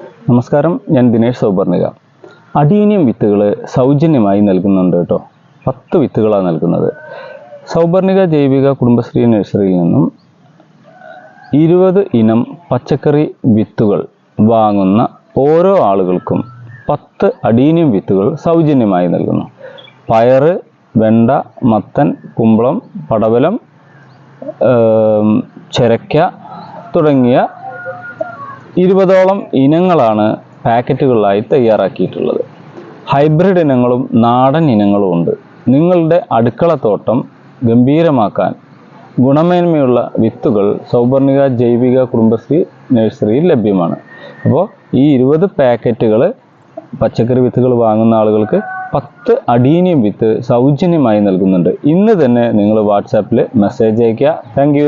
നമസ്കാരം ഞാൻ ദിനേഷ് സൗപർണിക അടീനിയം വിത്തുകൾ സൗജന്യമായി നൽകുന്നുണ്ട് കേട്ടോ. പത്ത് വിത്തുകളാണ് നൽകുന്നത്. സൗപർണിക ജൈവിക കുടുംബശ്രീ നഴ്സറിയിൽ നിന്നും ഇരുപത് ഇനം പച്ചക്കറി വിത്തുകൾ വാങ്ങുന്ന ഓരോ ആളുകൾക്കും പത്ത് അടീനിയം വിത്തുകൾ സൗജന്യമായി നൽകുന്നു. പയറ് വെണ്ട മത്തൻ കുമ്പളം പടവലം ചെരക്ക തുടങ്ങിയ ഇരുപതോളം ഇനങ്ങളാണ് പാക്കറ്റുകളിലായി തയ്യാറാക്കിയിട്ടുള്ളത്. ഹൈബ്രിഡ് ഇനങ്ങളും നാടൻ ഇനങ്ങളും ഉണ്ട്. നിങ്ങളുടെ അടുക്കളത്തോട്ടം ഗംഭീരമാക്കാൻ ഗുണമേന്മയുള്ള വിത്തുകൾ സൗപർണിക ജൈവിക കുടുംബശ്രീ നഴ്സറിയിൽ ലഭ്യമാണ്. അപ്പോൾ ഈ ഇരുപത് പാക്കറ്റുകൾ പച്ചക്കറി വിത്തുകൾ വാങ്ങുന്ന ആളുകൾക്ക് പത്ത് അടീനിയം വിത്ത് സൗജന്യമായി നൽകുന്നുണ്ട്. ഇന്ന് തന്നെ നിങ്ങൾ വാട്സാപ്പിൽ മെസ്സേജ് അയയ്ക്കുക. താങ്ക്